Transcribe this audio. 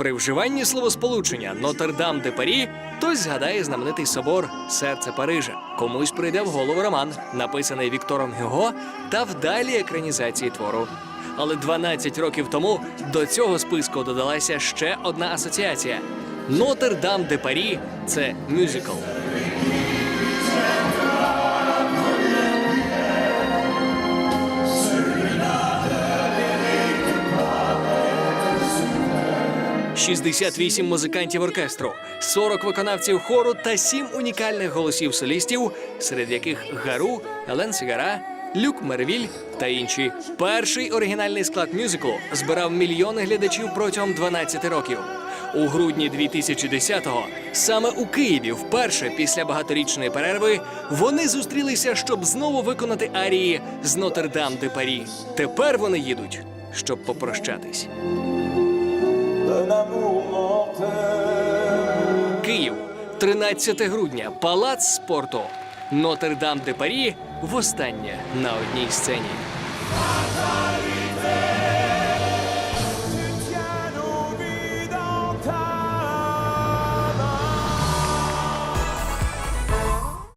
При вживанні словосполучення Нотр-Дам де Парі хтось згадає знаменитий собор Серце Парижа. Комусь прийде в голову роман, написаний Віктором Гюго та вдалі екранізації твору. Але 12 років тому до цього списку додалася ще одна асоціація: Нотр-Дам де Парі це мюзикл. – 68 музикантів оркестру, 40 виконавців хору та 7 унікальних голосів солістів, серед яких Гару, Елен Сігара, Люк Мервіль та інші. Перший оригінальний склад мюзиклу збирав мільйони глядачів протягом 12 років. У грудні 2010-го саме у Києві, вперше після багаторічної перерви, вони зустрілися, щоб знову виконати арії з Нотр-Дам де Парі. Тепер вони їдуть, щоб попрощатись. Київ, 13 грудня, палац спорту. Нотр-Дам де Парі востаннє на одній сцені.